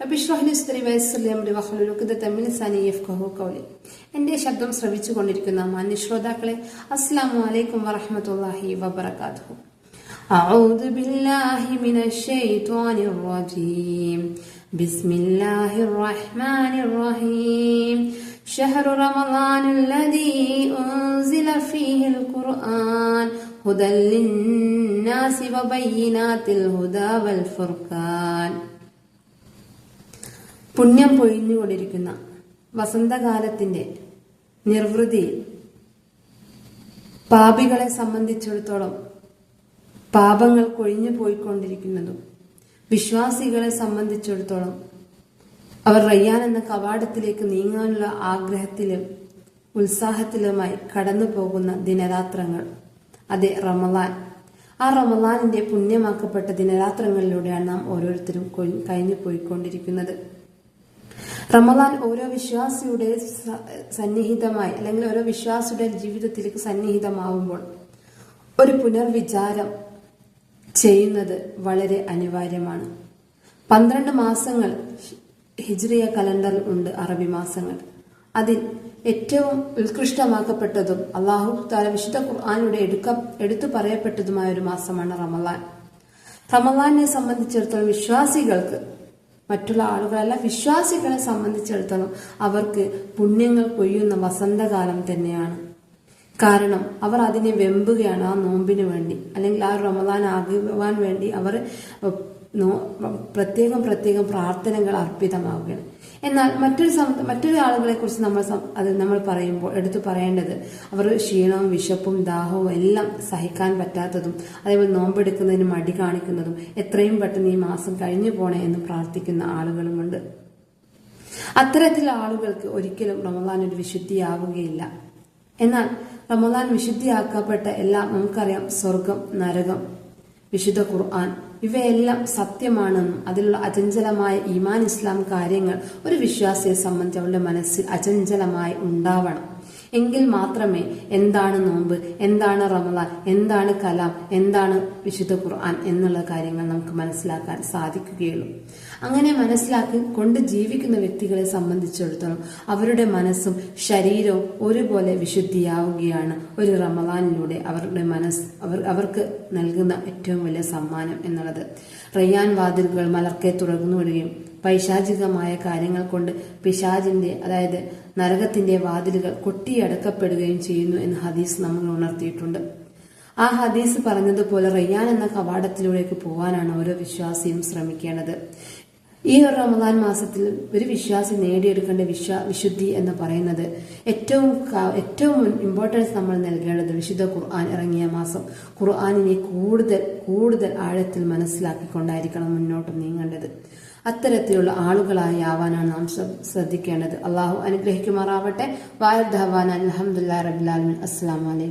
أجمعين أما بعد رب اشرح لي صدري ويسر لي أمري واحلل عقدة من لساني يفقهوا قولي എൻ്റെ ശബ്ദം ശ്രവിച്ചു കൊണ്ടിരിക്കുന്ന മാന്യ ശ്രോതാക്കളെ അസ്സാം വലൈക്കും വറഹമത്തല്ലാഹി വബർക്കാത്തു أعوذ بالله من الشيطان الرجيم بسم الله الرحمن الرحيم شهر رمضان الذي أنزل فيه القرآن هدى للناس وبينات الهدى والفرقان പുണ്യം പൊഴിഞ്ഞുകൊണ്ടിരിക്കുന്ന വസന്തകാലത്തിന്റെ നിർവൃതി പാപികളെ സംബന്ധിച്ചിടത്തോളം പാപങ്ങൾ കൊഴിഞ്ഞു പോയിക്കൊണ്ടിരിക്കുന്നതും വിശ്വാസികളെ സംബന്ധിച്ചിടത്തോളം അവർ റയ്യാൻ എന്ന കവാടത്തിലേക്ക് നീങ്ങാനുള്ള ആഗ്രഹത്തിലും ഉത്സാഹത്തിലുമായി കടന്നു പോകുന്ന ദിനരാത്രങ്ങൾ. അതെ റമലാൻ ആ റമലാനിന്റെ പുണ്യമാക്കപ്പെട്ട ദിനരാത്രങ്ങളിലൂടെയാണ് നാം ഓരോരുത്തരും കൊഴി- കഴിഞ്ഞു പോയിക്കൊണ്ടിരിക്കുന്നത്. റമലാൻ ഓരോ വിശ്വാസിയുടെ സന്നിഹിതമായി അല്ലെങ്കിൽ ഓരോ വിശ്വാസിയുടെ ജീവിതത്തിലേക്ക് സന്നിഹിതമാവുമ്പോൾ ഒരു പുനർവിചാരം ചെയ്യുന്നത് വളരെ അനിവാര്യമാണ്. പന്ത്രണ്ട് മാസങ്ങൾ ഹിജ്രിയ കലണ്ടറിൽ ഉണ്ട് അറബി മാസങ്ങൾ. അതിൽ ഏറ്റവും ഉത്കൃഷ്ടമാക്കപ്പെട്ടതും അള്ളാഹു താല വിശുദ്ധ ഖുർആാനിലൂടെ എടുക്ക എടുത്തു പറയപ്പെട്ടതുമായ ഒരു മാസമാണ് റമലാൻ റമലാനെ സംബന്ധിച്ചിടത്തോളം വിശ്വാസികൾക്ക് മറ്റുള്ള ആളുകളല്ല വിശ്വാസികളെ സംബന്ധിച്ചിടത്തോളം അവർക്ക് പുണ്യങ്ങൾ കൊയ്യുന്ന വസന്തകാലം തന്നെയാണ്. കാരണം അവർ അതിനെ വെമ്പുകയാണ് ആ നോമ്പിന് വേണ്ടി. അല്ലെങ്കിൽ ആ റമദാൻ ആകുവാൻ വേണ്ടി അവർ പ്രത്യേകം പ്രത്യേകം പ്രാർത്ഥനകൾ അർപ്പിതമാവുകയാണ്. എന്നാൽ മറ്റൊരു മറ്റൊരു ആളുകളെ കുറിച്ച് നമ്മൾ അത് നമ്മൾ പറയുമ്പോൾ എടുത്തു പറയേണ്ടത് അവർ ക്ഷീണവും വിശപ്പും ദാഹവും എല്ലാം സഹിക്കാൻ പറ്റാത്തതും അതേപോലെ നോമ്പെടുക്കുന്നതിന് മടി കാണിക്കുന്നതും എത്രയും പെട്ടെന്ന് ഈ മാസം കഴിഞ്ഞു പോണേ എന്ന് പ്രാർത്ഥിക്കുന്ന ആളുകളുമുണ്ട് അത്തരത്തിലുള്ള ആളുകൾക്ക് ഒരിക്കലും റമദാൻ ഒരു വിശുദ്ധിയാവുകയില്ല. എന്നാൽ റമദാൻ വിശുദ്ധിയാക്കപ്പെട്ട എല്ലാം നമുക്കറിയാം സ്വർഗം നരകം വിശുദ്ധ ഖുർആൻ. ഇവയെല്ലാം സത്യമാണെന്നും അതിലുള്ള അചഞ്ചലമായ ഈമാൻ ഇസ്ലാം കാര്യങ്ങൾ ഒരു വിശ്വാസിയെ സംബന്ധിച്ച് അവളുടെ മനസ്സിൽ അചഞ്ചലമായി ഉണ്ടാവണം. എങ്കിൽ മാത്രമേ എന്താണ് നോമ്പ് എന്താണ് റമദാൻ എന്താണ് കലാം എന്താണ് വിശുദ്ധ ഖുർആൻ എന്നുള്ള കാര്യങ്ങൾ നമുക്ക് മനസ്സിലാക്കാൻ സാധിക്കുകയുള്ളൂ. അങ്ങനെ മനസ്സിലാക്കി കൊണ്ട് ജീവിക്കുന്ന വ്യക്തികളെ സംബന്ധിച്ചിടത്തോളം അവരുടെ മനസ്സും ശരീരവും ഒരുപോലെ വിശുദ്ധിയാവുകയാണ് ഒരു റമദാനിലൂടെ അവരുടെ മനസ്സ് അവർ അവർക്ക് നൽകുന്ന ഏറ്റവും വലിയ സമ്മാനം എന്നുള്ളത്. റയ്യാൻ വാതിലുകൾ മലർക്കെ തുറന്നു വിടുകയും പൈശാചികമായ കാര്യങ്ങൾ കൊണ്ട് പിശാജിന്റെ അതായത് നരകത്തിന്റെ വാതിലുകൾ കൊട്ടിയടക്കപ്പെടുകയും ചെയ്യുന്നു എന്ന് ഹദീസ് നമ്മൾ ഉണർത്തിയിട്ടുണ്ട്. ആ ഹദീസ് പറഞ്ഞതുപോലെ റയ്യാൻ എന്ന കവാടത്തിലൂടേക്ക് പോകാനാണ് ഓരോ വിശ്വാസിയും ശ്രമിക്കേണ്ടത്. ഈ ഒരു റമദാൻ മാസത്തിൽ ഒരു വിശ്വാസി നേടിയെടുക്കേണ്ട വിശ്വാ വിശുദ്ധി എന്ന് പറയുന്നത് ഏറ്റവും ഏറ്റവും ഇമ്പോർട്ടൻസ് നമ്മൾ നൽകേണ്ടത് വിശുദ്ധ ഖുർആൻ ഇറങ്ങിയ മാസം. ഖുർആാനിനെ കൂടുതൽ കൂടുതൽ ആഴത്തിൽ മനസ്സിലാക്കിക്കൊണ്ടായിരിക്കണം മുന്നോട്ട് നീങ്ങേണ്ടത്. അത്തരത്തിലുള്ള ആളുകളായി ആവാനാണ് നാം ശ്ര- ശ്രദ്ധിക്കേണ്ടത്. അള്ളാഹു അനുഗ്രഹിക്കുമാറാവട്ടെ. വായു ധവാൻ അലഹമുല്ലാ റബിലാലിൻ അസ്സാം വലൈക്കും